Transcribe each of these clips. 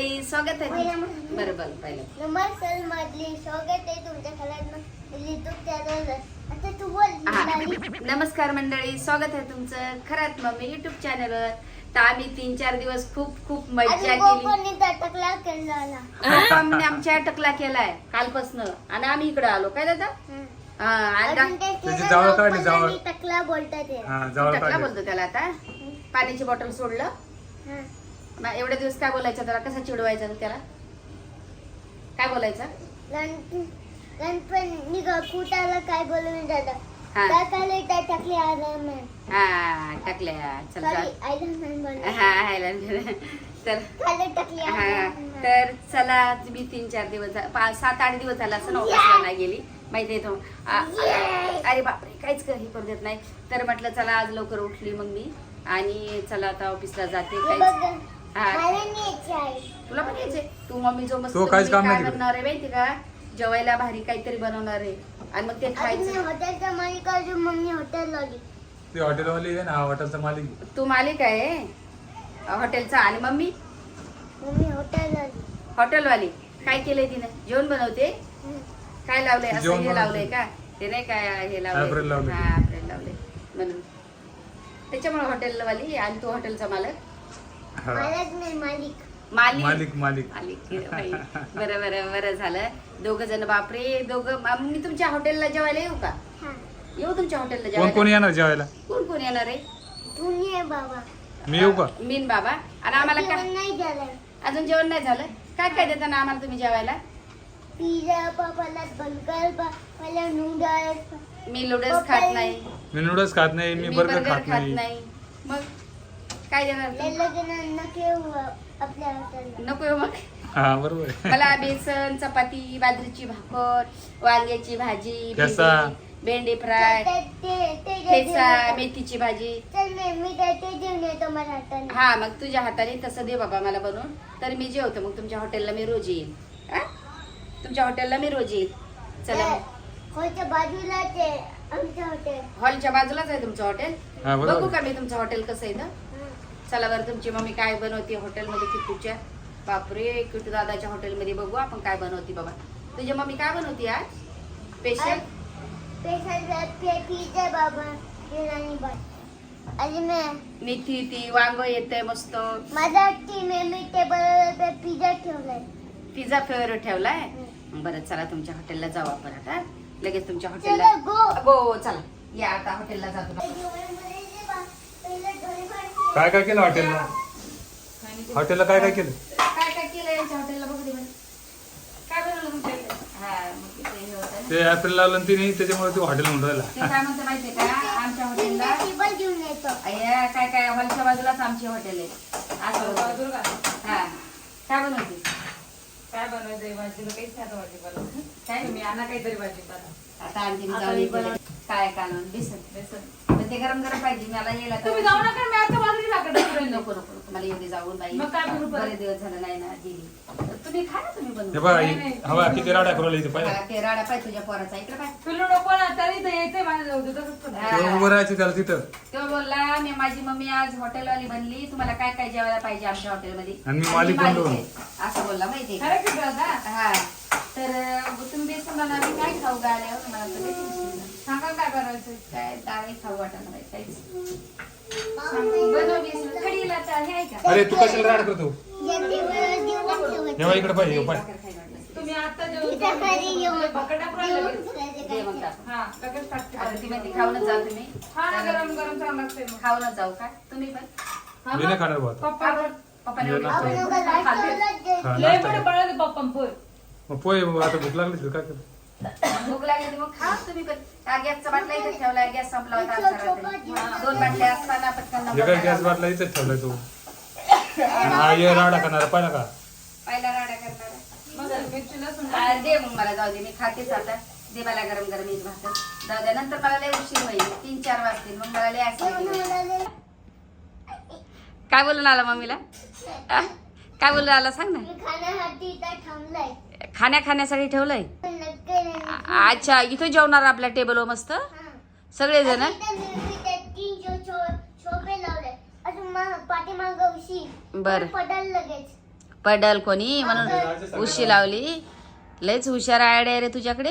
स्वागत आहे. बरं बरं पहिलं. नमस्कार मधली स्वागत आहे तुमच्या हा. मिताली. नमस्कार मंडळी स्वागत आहे तुमचं. खरात मम्मी युट्यूब चॅनलवर तर आम्ही तीन चार दिवस खूप खूप मज्जा केली. टकला गोपामने आमच्या टकला केलाय कालपासनं. आणि आम्ही इकडे आलो. काय दादा? केलं. टकला हा बोलतो त्याला आता. पाण्याची बॉटल सोडलं. हं. एवढे दिवस काय बोलायचं? त्याला कसा चिडवायचा त्याला? काय बोलायचं? गण- गणपण काय बोलून दादा? हा. हा टाकल्या. चल हा तर हा चला मी तीन चार दिवस पाच सात आठ दिवस झाला असं ऑफिसला नाही गेली. माहिती आहे तो. अरे बापरे काहीच काही करू देत नाही. तर म्हटलं चला आज लवकर उठली मग मी. आणि चला आता ऑफिसला जाते काहीच तुला पण यायचंय तू मम्मी जो मस्त तो काहीच काम नाही. बनवणार आहे माहिती का? जेवायला भारी काहीतरी बनवणार आहे. आणि मग ते खायचं. हॉटेलचा मालिक आहे मम्मी हॉटेल लावली ते हॉटेलवाली आहे ना हा हॉटेलचा मालिक तू मालिक आहे? हॉटेलचा आणि मम्मी? मम्मी हॉटेल लावली हॉटेलवाली. काय केलंय तिनं? जेवण बनवते. काय लावलंय? असं जेवण हे बनवते. लावलंय का? ते नाही काय हे लावलंय? Apron लावलंय. हा apron लावलंय. म्हणून. त्याच्यामुळे हॉटेलवाली आणि तू हॉटेलचा मालक. मालक नाही मालिक. मालिक. मालिक मालिक. मालिक बाई. बरं बरं बरं झालं. दोघ जण बापरे दोघं मा- मी तुमच्या हॉटेलला जेवायला येऊ का? हा. येऊ तुमच्या हॉटेलला कोण जेवायला? कोण येणार जेवायला? कोण कोण येणार आहे? तुम्ही आहे बाबा. मी येऊ का? मीन बाबा. आणि आम्हाला काय जेवण नाही झालं अजून जेवण नाही झालं? काय काय देता ना आम्हाला तुम्ही जेवायला? पिझ्झा पापाला बर्गर मला नूडल्स. मी लुडल्स खात नाही. मी नूडल्स खात नाही मी बर्गर खात नाही. मग? काय देणार नके मग. हा बरोबर आहे. मला बेसन चपाती बाजरीची भाकर वांग्याची भाजी ठेचा. भेंडी- भेंडी फ्राय ठेचा मेथीची भाजी. चल मी मी ते ते जेवण येतो मला हॉटेलला हा मग तुझ्या हाताने तसं दे बाबा मला बनवून. तर मी जेवतो मग तुमच्या हॉटेलला मी रोज येईल हा? तुमच्या हॉटेलला मी रोज येईल चला मग. आमचं हॉटेल. हॉलच्या बाजूलाच आहे तुमचं हॉटेल? हा बघू का मी तुमचं हॉटेल कसं आहे तर. चला बरं तुमची मम्मी काय बनवते हॉटेलमध्ये किट्टूच्या बापरे किट्टू दादाच्या हॉटेलमध्ये बघू आपण काय बनवते बाबा. तुझी मम्मी काय बनवते आज? स्पेशल मेथी ती वांग येते मस्त. माझा पिझ्झा ठेवलाय. पिझ्झा फेवरेट ठेवलाय? हं. बरं चला तुमच्या हॉटेलला जाऊ आपण आता. लगेच तुमच्या हॉटेलला गो गो चला. या आता हॉटेलला जातो. काय काय केलं हॉटेलला? हॉटेलला काय काय केलं? काय काय केलं यांच्या हॉटेलला बरं. काय बनवलं तुमच्या इथे? हा मग तिथे हे होतं ना. ते ऍपल लावलं तिने त्याच्यामुळे तू हॉटेल म्हणून राहिला. ते काय म्हणते माहितीये का? आमच्या हॉटेलला टेबल घेऊन येतो. अय्या, काय काय? हॉलच्या बाजूलाच आमची हॉटेल आहे. असं होतं. हा. काय बनवते? काय बनवायचंय भाजीला काय? तुम्ही आणा काहीतरी भाजीपाला. आता आणखी आता जाऊन मी येते. बनव- काय कालवण बेसन. बेसन. पण ते गरम गरम पाहिजे मला यायला तर- तुम्ही जाऊ नका मी आता बाजरी भाकर नको नको नको मला येते जाऊन बाई मग काय करू परत? बरे दिवस झाले नाही ना गेली तर तुम्ही खा ना तुम्ही हे बनवून बघा नाही, नाही. हवा किती राडा करू इथे पाहिजे मला ते राडा पाहिजे तुझ्या पोराचा इकडे पाय पिल्लू नको ना तरी तर यायचंय माझ्या जाऊ दे तसंच. हा. तेव्हा उभं राहायचं त्याला तिथं तो बोलला मी माझी मम्मी आज हॉटेलवाली बनली तुम्हाला काय काय जेवायला पाहिजे आमच्या हॉटेलमध्ये आणि मी मालिक बनलो. आहे. असं बोलला माहितीये का? खरं की दादा हा तर तुम्ही बेसन बनवा मी काय खाऊ गाड्यावर मला तर. सांगा काय करायचंय काय डाळी खाऊ काहीच हे आहे का अरे तू कशाला राड करतो इकडे पाहिजे असेल. तुम्ही आता जेवण तिथं घरी येऊन भाकर टाकून राहिले जेवण लगेच. करायचं दे मग काय टाकून. हा लगेच टाकते आता ती भाजी. म्हणते खाऊनच जा तुम्ही हा ना गरम गरम खाऊनच जाऊ का तुम्ही पण मी मग? नाही खाणार. पप्पा पण. हा, पप्पा मग पोहे आता भूक लागली तर काय कर? भूक लागली मग खा तुम्ही पण. हा गॅसचा बाटला इथे ठेवलाय. गॅस संपला होता रात्री. दोन बाटल्या असताना पटकन काय गॅस बाटला इथेच ठेवलाय तू. हा ये राडा करणार पाहिला का पहिला राडा करणार. दे मग मला जाऊ दे मी खातेच आता. दे मला गरम गरम मीठ भाकर. जाऊ दे नंतर मला लय उशीर होईल. तीन चार वाजतील. मग मला लय. काय बोलून आला मम्मीला? आ? काय बोलून आला? सांग ना. मी खाण्यासाठी इथं थांबलाय. खाण्या खाण्यासाठी ठेवलंय अच्छा इथं जेवणार आपल्या टेबलवर मस्त? हा. पाठीमागं उशी. बरं. पडाल कोणी? म्हणून उशी लावली. लयच हुशार आयडिया रे तुझ्याकडे.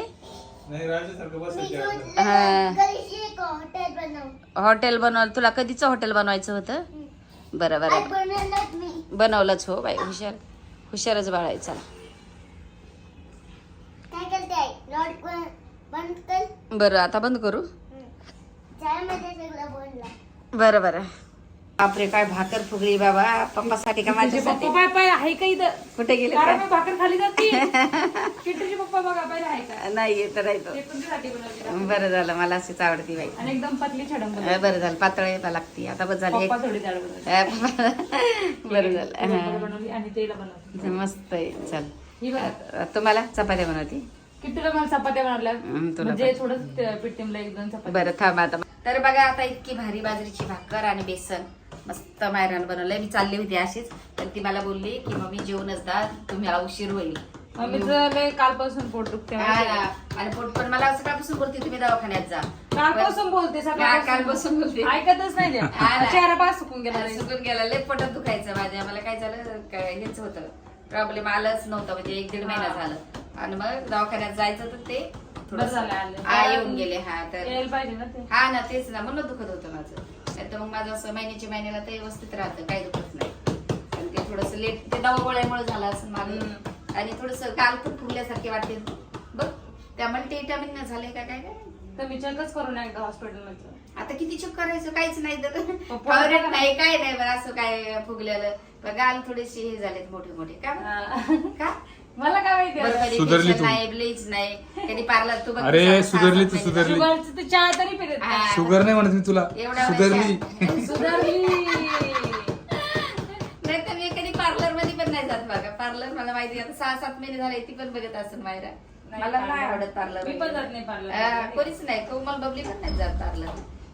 हा. हॉटेल बनव हॉटेल बनवायला? तुला कधीचं हॉटेल बनवायचं होतं? बरं बरं. बनवलंच हो बाई हुशार हुशारच बाळायचा बरं आता बंद करू? चायमध्ये सगळं बोलला बरं बरं. बापरे काय भाकर फुगली बाबा. पप्पासाठी का माझ्यासाठी? पप्पा पाय आहे का इथं? कुठे गेले कारण काय? मी भाकर खाली जाते. पप्पा बघा पाहिजे आहे का? नाही येत नाही तो. ते तुमच्यासाठी बनवली बरं झालं मला अशीच आवडती बाई. आणि एकदम पतली छडम अं, बरं झालं पातळ येता लागती. आता बस झाली. पप्पा थोडी जाड बनवली. अं, बरं झालं. बनवली आणि तेला बनवली. मस्त आहे. चल. ही बघा. तुम्हाला चपात्या बनवती. किट्टूला मला चपात्या बनवल्या? हम्म, तुला म्हणजे थोडं पिट्टीमला एक दोन चपात्या. बरं थांब आता. तर बघा आता इतकी भारी बाजरीची भाकर आणि बेसन. मस्त मायरान बनवलंय. मी चालली होती अशीच. तर ती मला बोलली की मम्मी जेवणच दा तुम्ही उशीर होईल. मम्मीचं लय कालपासून पोट दुखते हा ना. आणि पोट पण मला सकाळपासून बोलते तुम्ही दवाखान्यात जा. कालपासून बोलते हा, कालपासून बोलते. ऐकतच नाही ते. हा ना. चेहरा पाय सुकून गेला सुकून गेला. लय पोटात दुखायचं माझ्या. मला काय झालं? काय हेच होतं. प्रॉब्लेम आलाच नव्हता म्हणजे एक दीड महिना झालं. आणि मग दवाखान्यात जायचं तर ते बरं झालं आलं. येऊन गेले हा तर यायला पाहिजे ना ते. हा ना तेच ना म्हणून दुखत होतं माझं. नाही तर मग माझं असं महिन्याच्या महिन्याला ते व्यवस्थित राहतं काही दुखत नाही. आणि ते थोडस लेट ते दवा गोळ्यामुळे झालं असं मला आणि थोडस गाल पण फुगल्यासारखे वाटते. बघ त्या मल्टीविटामिन झाले का काय काय? तर मी चेकच करून एकदा हॉस्पिटलमध्ये आता किती चुक करायचं काहीच नाही तर फॉरेट. नाही काय नाही बरं असं काय फुगलेलं पण गाल थोडेसे हे झालेत मोठे मोठे का का मला काय माहिती बरं कधी सुधारली facial तू. नाही ब्लीच नाही कधी पार्लर तू बघ अरे, सहा- सुधारली तू, महिने सुधारली. शुगरचं चहा तरी पिरत नाही. हा. शुगर नाही म्हणत मी तुला एवढा सुधारली नाही तर मी कधी पार्लरमध्ये पण नाही जात बघा पार्लर मला माहिती. आता सहा सात महिने झाले ती पण बघत असेल मायरा नाही, मला नाही. आवडत पार्लर मी पण जात नाही मध्ये. कोणीच नाही कोमल बबली पण नाही जात पार्लर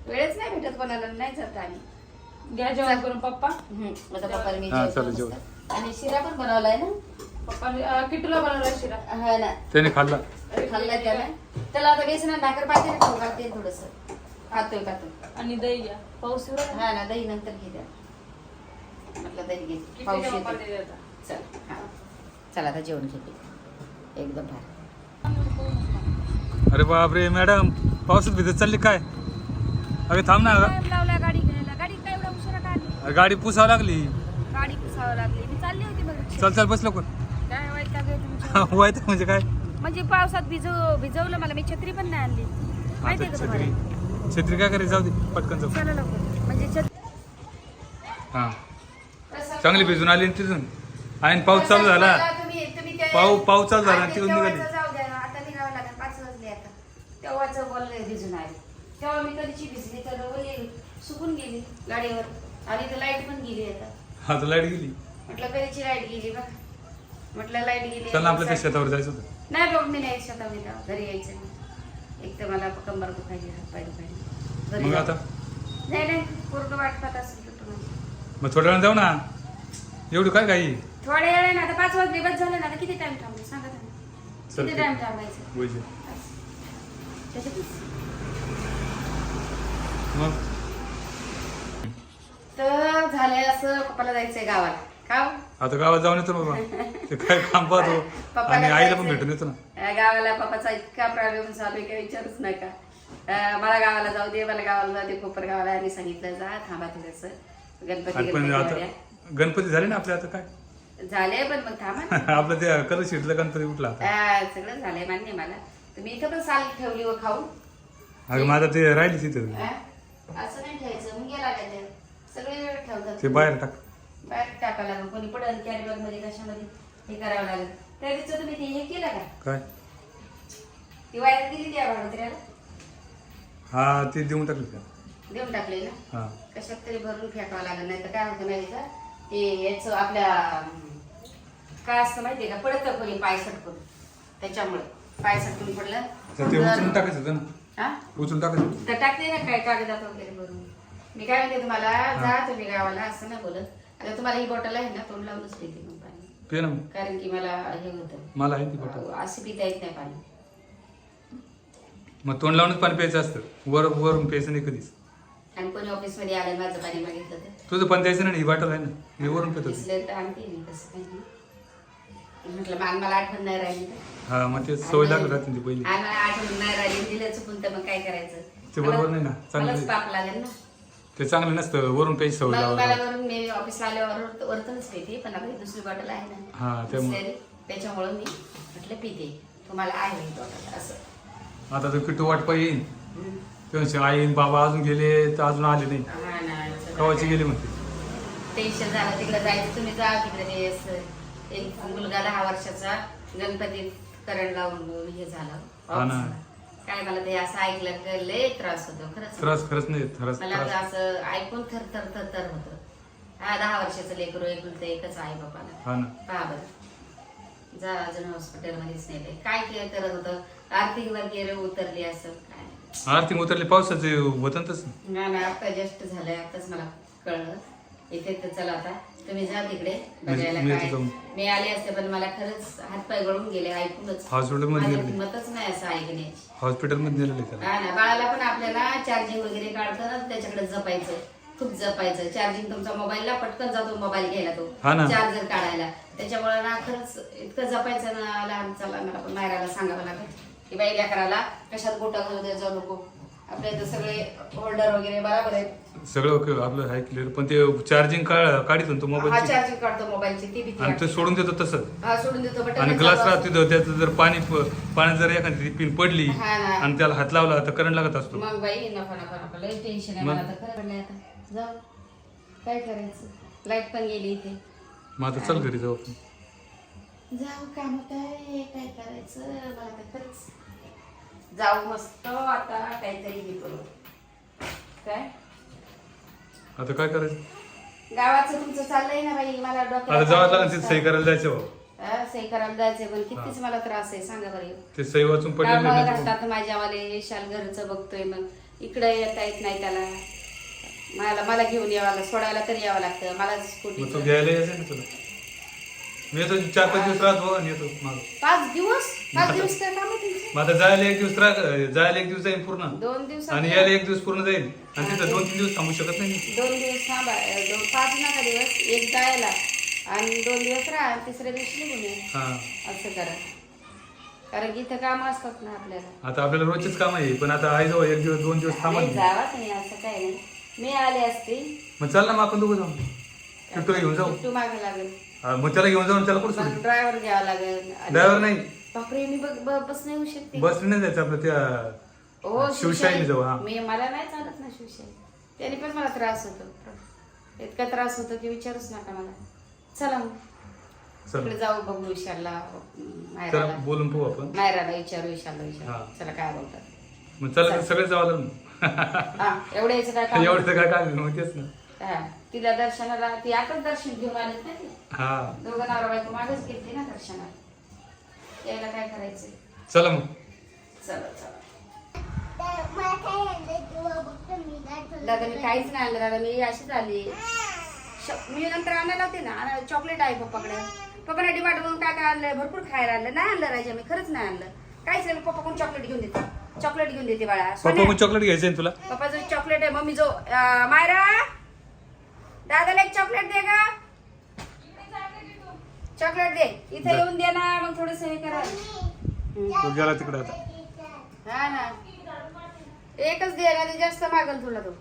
वेळच नाही भेटत कोणाला नाही जात आम्ही घ्या जेवण करून पप्पा. हम्म, माझा पप्पा मी हा, चला. आणि शिरा पण बनवलाय ना? पप्पा किटूला बनवला शिरा. हा ना. त्याने खाल्ला. खाल्लाय त्याला. त्याला आता बेसन भाकर पाहिजे ना खाऊ घालते थोडस. खातोय खातोय. आणि दही घ्या. पाऊस येऊ राहिला. हा ना दही नंतर घे द्या म्हटलं दही घे. किटूच्या पाऊस येतो. चल हा. चला आता जेवण घेते. एकदम भारी. अरे बापरे मॅडम पावसात भिजत चालली काय? अरे थांब ना. टाइम लावला गाडी घ्यायला. गाडी काय एवढा उशिरा काढली गाडी पुसावं लागली. गाडी पुसावं लागली. मी चालली होती बघ. चल चल बस लवकर. काय वाईट लागलं तुमच्या व्हायचं म्हणजे काय? म्हणजे पावसात भिजव भिजवलं मला. मी छत्री पण नाही आणली. माहितीये आता का छत्री. तुम्हाला? छत्री काय करायची जाऊ दे पटकन जाऊ. चला लवकर. म्हणजे छत्री हा. चांगली भिजून आली ना तिथून. आणि पाऊस चालू झाला. तुम्ही- तुम्ही ते- पाऊ- पाऊस चालू झाला, तिकडून तेव्हाचं निघाली. जाऊ द्या. ना, आता निघावं लागेल. पाच वाजले आता. तेव्हाच बोलले भिजून आले. तेव्हा मी कधीची भिजली तर ओली सुकून गेली गाडीवर. आणि तर लाइट पण गेली आता. आता लाइट गेली. म्हटलं कधीची लाइट गेली बघ. म्हटलं लाइट गेली चल ना आपल्या त्या शेतावर जायचं होतं. नाही बाबा मी नाही जाऊ घरी यायचं नाही. एक तर मला कंबर दुखायची हात पाय दुखायचे. घरी मग जाऊ. आता? नाही नाही पूर्ण वाट पाहत असेल. मग थोड्या जाऊ ना. एवढी काय काही थोड्या वेळाने आता पाच वाजले बस झालं ना. आता किती टाइम थांबले सांगा किती. टाइम थांबायचं? त्याच्यातच. तर झालंय असं पप्पाला जायचंय गावाला. का हो? आता गावात जाऊन येतो बाबा ते काय काम पाहतो. पप्पाला आणि आईला पण जायचंय. भेटून येतो ना. अं, गावाला पप्पाचा इतका प्रॉब्लेम आहे काही विचारूच नका. अं, मला गावाला जाऊ दे मला गावाला जाऊ दे कोपर गावाला आणि सांगितलं जा थांबा थोडस गणपती आणि पण गणपती आता वाड्या. गणपती झाले ना आपले आता काय? झाले पण मग थांबा ना. आपलं ते कलर शिटलं गणपती उठला आता. अं, सगळं झालंय मान्य मला. मी इथं पण साल ठेवली व खाऊन अगं माझं ते राहिली तिथे. अं? असं नाही ठेवायचं. मग गेला काय ते? सगळे ठेवतात. ते बाहेर टाक. बाहेर टाकावं लागेल. कोणी पडल कॅरी बॅगमध्ये कशामध्ये हे करावं लागेल. त्या दिवशी तुम्ही ते हे केलं का? काय? ती वायर दिली त्या भाडोत्र्याला हा ते देऊन टाकलं त्या देऊन टाकले ना? हा. कशात तरी भरून फेकावं लागेल. नाही तर काय होतं माहिती का? ते याच आपल्या अं, काय असतं माहितीये का? पडतं कोणी पाय सटकून. त्याच्यामुळे. पाय सटकून पडलं. तर ते उचलून टाकायचं होतं ना? हा? उचलून टाकायचं तर टाकते ना काय कागदात वगैरे भरून. मी काय म्हणते तुम्हाला जा तुम्ही गावाला असं नाही बोलत. आता तुम्हाला ही बॉटल आहे ना तोंड लावूनच पिते मग पाणी. पे ना. मग. कारण की मला हे होतं. मला आहे ती बॉटल असं पिता येत नाही पाणी. मग तोंड लावूनच पाणी प्यायचं असतं. वर वरून प्यायचं नाही कधीच. आणि कोणी ऑफिसमध्ये आलं माझं पाणी मागितलं तर? तुझं पण द्यायचं नाही ही बॉटल आहे ना. मी वरून पितो दिसलं तर आणते मी तसं काही नाही. म्हटलं मान मला आठवण नाही राहिली हा मग ते सवय लागत राहते ती पहिली. आणि मला आठवण नाही राहिली. दिलं चुकून तर मग काय करायचं? ते बरोबर नाही ना, चांगलं मलाच. पाप लागेल ना. ते चांगलं नसतं वरून काही सवय मग लावायला मला लागते. वरून मी ऑफिसला आल्यावर वरतच पिते पण ही दुसरी बॉटल आहे ना. हा त्यामुळे. त्याच्यामुळं मी म्हटलं पिते. तुम्हाला आहे ही बॉटल असं. आता तो किट्टू वाट येईन. हम्म. आई आणि बाबा अजून गेले तर अजून आले नाही. हा ना, सगळं कवाची गेली म्हणते. टेन्शन झालं तिकडे जायचं तुम्ही जा तिकडे ते असं. एक मुलगा दहा वर्षाचा गणपती करण लावून हे झालं. हा. काय मला ते असं ऐकलं की लय त्रास होतो खरंच. त्रास खरंच नाही त्रास मला असं ऐकून थर थर थर थर होत. हा दहा वर्षाचं लेकरू एकूण ते एकच बापाला. हा ना. पहा बरं. जा अजून हॉस्पिटलमध्येच नेले. काय के- करत होतं? आर्थिक वगैरे उतरली असं. काय आरती उतरली पावसाचे होतं ना तसं ना आता जस्ट झालंय आताच मला कळलं. इथे तर चला आता. तुम्ही जा तिकडे बघायला मी- काय. जाऊन. मी आले असते पण मला खरंच हातपाय गळून गेले ऐकूनच. हॉस्पिटलमध्ये माझ्या गेले. हिंमतच नाही असं ऐकण्याची. हॉस्पिटलमध्ये नेलेलं आहे त्याला. हा ना बाळाला पण आपल्याला चार्जिंग वगैरे काढताना त्याच्याकडे जपायचं. खूप जपायचं. चार्जिंग तुमचा मोबाईलला पटकन जातो मोबाईल घ्यायला हा ना. तो चार्जर काढायला. त्याच्यामुळे ना खरंच इतकं जपायचं ना लहान चला मला पण मायराला सांगावं लागत की बाई लेकराला कशात गोटा घालू दे जाऊ नको. आपल्या इथं सगळे होल्डर वगैरे बरोबर आहेत. सगळं ओके आपलं हाय क्लिअर पण ते चार्जिंग काढित तो हा मोबाईल चार्जिंग काढतो मोबाईलची ती भीती आणि ते वाटते. सोडून देतो तसं. हा सोडून देतो बटन आणि ग्लास राहते त्याचं जर पाणी पाण्यात जर एखादी पिन पडली हा ना. आणि त्याला हात लावला तर करंट लागत असतो. मग बाई नको नको नको लय टेन्शन आहे मग? मला तर खरं पडलंय आता. जाऊ. काय करायचं? लाइट पण गेली इथे. मग आता चल घरी जाऊ आपण. जाऊ काम काय काय करायचं? मला तर खरंच जाऊ मस्त आता काहीतरी हे करू. काय? आता काय करायचं? गावाचं तुमचं चाललंय ना बाई मला आता डोक्याला जावं ताप लागेल तिथे सही करायला जायचं भाऊ. हा, सही करायला जायचंय पण कितीच मला त्रास आहे सांगा बरं. ते सही वाचून पडले घालतात माझ्यावाले शाल घरचं बघतोय मग इकडे येता येत नाही त्याला. मला मला घेऊन यावं सोडायला तरी यावं लागतं मला स्कूटी मग तो घ्यायला यायचं ना तुला? मी येतो चार पाच दिवस राहतो आणि येतो माग. पाच दिवस? पाच दिवस काय काम आहे तुमचं? मग आता जायला एक दिवस राह जायला एक दिवस जाईल पूर्ण. दोन दिवस आणि यायला एक दिवस पूर्ण जाईल आणि तिथं दोन तीन दिवस थांबू शकत नाही मी. दोन दिवस थांबा अं, दोन पाच नका दिवस? एक जायला. आणि दोन दिवस राहा आणि तिसऱ्या दिवशी निघून ये. हा. असं करा. कारण की इथं काम असतात ना आपल्याला. आता आपल्याला रोजचेच काम आहे पण आता आई जवळ एक दिवस दोन दिवस थांबा नाही जावा तुम्ही असं काय नाही. मी आले असते. मग चल ना मग आपण दोघं जाऊ किट्टूला घेऊन जाऊ. तू मागे लागेल. मग त्याला घेऊन जाऊन त्याला कुठं ड्रायव्हर घ्यावा लागेल. ड्रायव्हर नाही. बापरे मी बघ ब- बस नाही येऊ शकते. बस नाही जायचं आपलं हो त्या शिवशाही जाऊ हा. मी मला नाही चालत ना शिवशाही त्याने पण मला त्रास होतो. इतका त्रास होतो की विचारूच नका मला. चला मग. चल. तिकडे जाऊ बघू विशालला बोलून पाहू आपण. मायराला विचारू विशालला हा. विचारू चला काय बोलतात. मग चला सगळे जावं लागलं. हा एवढं यायचं काय काम? एवढं तर काय काय मग तेच ना. हा, तिला दर्शनाला ती आताच दर्शन घेऊन आलेत ना ती. हा. दोघं नवरा बायको मागच गेलती ना दर्शनाला. यायला काय करायचंय चला मग. चला चला. दादा मी काहीच नाही आणलं दादा मी अशीच आली. मी नंतर आणायला होते ना चॉकलेट आहे पप्पाकडे. पप्पाने डिमार्ट म्हणून काय काय आणलंय भरपूर खायला आणलं. नाही आणलं राजा मी खरंच नाही आणलं. काहीच नाही पप्पा कोण चॉकलेट घेऊन देते चॉकलेट घेऊन देते बाळा. पप्पा चॉकलेट घ्यायचं ना तुला? पप्पाचं चॉकलेट आहे मम्मी जो मायरा! दादाला एक चॉकलेट दे का चॉकलेट दे. इथे जा. येऊन दे ना मग थोडस हे करा. तो गेला तिकडे आता. हा ना. एकच दे ना जास्त मागल तुला तो.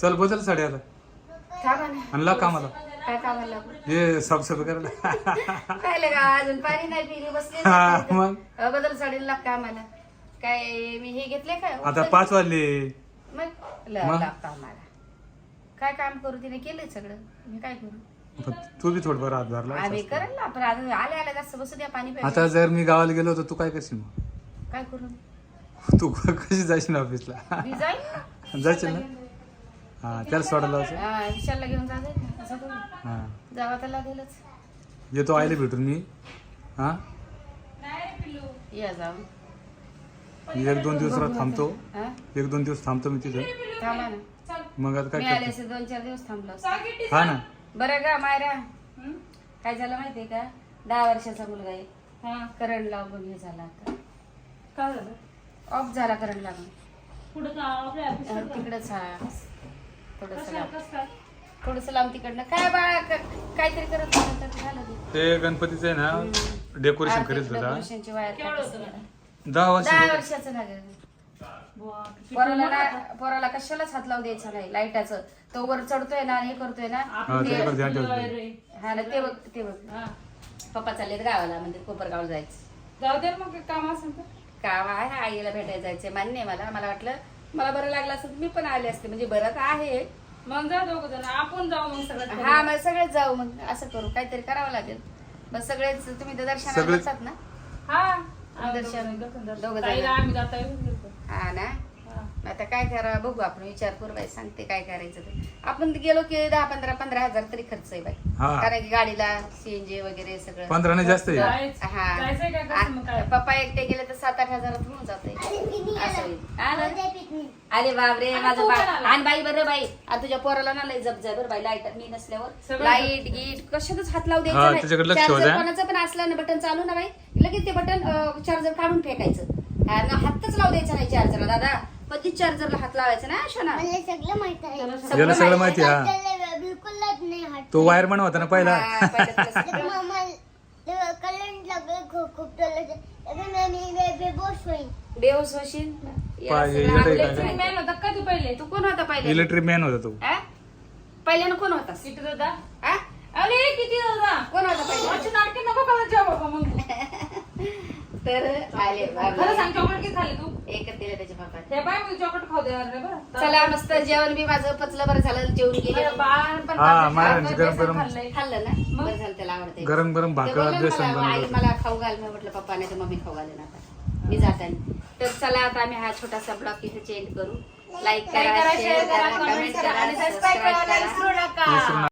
चल बदल साडी आता. थांबा ना. आणि लाग कामाला. काय कामाला हे साफसफाई करायला काय का अजून पाणी नाही पिली बसले हा, मग? बदल साडीला लागतं आम्हाला काय मी हे घेतले काय आता पाच वाजले. मग मग? लागतं आम्हाला. काय काम करू तिने? केलंय सगळं. मी काय करू? पण तू बी थोडं बरं हात धरला आम्ही करेल ना पण आता आले आले जास्त बसू द्या पाणी प्यायला. आता जर मी गावाला गेलो तर तू काय करशील मग? काय करू? तू कशी जाशील ऑफिसला? मी ना. जायचं ना? हा त्याला सोडायला असं हा, विशालला घेऊन जा ना. असं करू. हा. जावा तर लागेलच येतो आईला भेटून मी. हा? या जाऊन एक दोन दिवस राहत थांबतो. हा एक दोन दिवस थांबतो मी तिथे. थांबा ना. मग आता मी काय आले करतो? असे दोन चार दिवस थांबलो असतो. हा ना. बरं का मायरा. काय झालं माहितीये का? दहा वर्षाचा मुलगा आहे. करंट लागून हे झाला आता. काय झालं? ऑफ झाला करंट लागून. पुढे आपल्या तिकडंच हा. थोडस कसं लांब. कसं काय थोडस लांब तिकडनं. काय बाळा क- काहीतरी करत होता तर झालं ते. ते गणपतीचं आहे ना डेकोरेशन आर्थिक करीत होता. डेकोरेशनची वायर केवढं होतं? दहा वर्ष दहा वर्षाचं गं. बुवा, किती पोराला होता. पोराला कशालाच हात लावू द्यायचा नाही लाईटाचं. तो वर चढतोय ना आणि हे करतोय ना हा, ते- त्याच्याकडे ध्यान ठेवतो. रे. हा ना ते बघ ते बघ. हा. पप्पा चाललेत गावाला म्हणजे कोपरगावला जायचं. जाऊ दे ना मग काम असेल तर. गाव आहे आईला भेटायला जायचंय मान्य आहे मला. मला वाटलं मला बरं लागलं असतं तर मी पण आले असते म्हणजे बरं तर आहे. मग जा दोघं जण आपण जाऊ मग सगळं हा मग सगळेच जाऊ मग असं करू काहीतरी करावं लागेल. मग सगळेच तुम्ही तर दर्शनाला सगळेच- जातात ना? हा. दर्शन- दोघं जण. ताईला आम्ही जाता येऊन गेलो. हा ना. आता काय करा बघू आपण विचार करू बाई सांगते काय करायचं ते आपण गेलो की दहा पंधरा पंधरा हजार तरी खर्च आहे बाई हा. कारण की गाडीला सीएनजी वगैरे सगळं पंधरा नाही जास्त आहे जायचं हा जायचंय काय कसं मग काय आ- पप्पा एकटे गेले तर सात आठ हजारात होऊन जाते अरे असं. होईल. हा ना? बापरे आणि माझं तू आला. आणि बाई बरं बाई आणि तुझ्या पोराला ना लय जप जाय बरं बाई लाइट मी नसल्यावर सगळं लाइट गीट कशातच हात लावू हा, द्यायचं त्याच्याकडे लक्ष चार्जर. कोणाचं पण असलं ना बटन चालू ना बाई लगेच ते बटन चार्जर काढून फेकायचं हा, न हातच लावू द्यायचा नाही चार्जरला दादा कधीच चार्जरला हात लावायचा ना शोना? मला सगळं माहीत आहे. याला सगळं माहिती आहे, हा. त्याला बिलकुलच नाही हात तो वायरमन होता ना पहिला. हा, पहिलं तुला सगळं- करंट लागलं खूप खूप चाललं मी बेबोश होईल बेहोश होशील? याला पाय- सगळं येडं आहे आवडायचं काय? नाही. मॅन होता का तू पहिले? तू कोण होता पहिले? इलेक्ट्रिक मॅन होता तो. हा? पहिल्यानं कोण होता? किती होता? हा? अरे किती होता? कोण होता पहिले? नाटके नको बाबा मग. तर आले खरं सांग चॉकलेट किती खाल्ली तू? एकच दिलं त्याच्या हे बाय मी चॉकलेट खाऊ दे अरे बरं. चला मस्त जेवण बी माझं पचलं बरं झालं जेवून गेले. अरे बाळ पण हा, खाल्लं. महाराजांची गरम- बेसन गरम. खाल्लंय. खाल्लं ना? बरं झालं त्याला आवडते गरम गरम भाकर बेसन आई बनवलं मला खाऊ घाल मी म्हटलं पप्पा नाही तर मम्मी खाऊ घालेन आता. मी जाताना तर चला आता आम्ही हा छोटासा ब्लॉग इथे चेंज करू. लाईक Like करा शेअर करा, कमेंट करा आणि सबस्क्राईब करायला करा. विसरू नका. विसरू नका.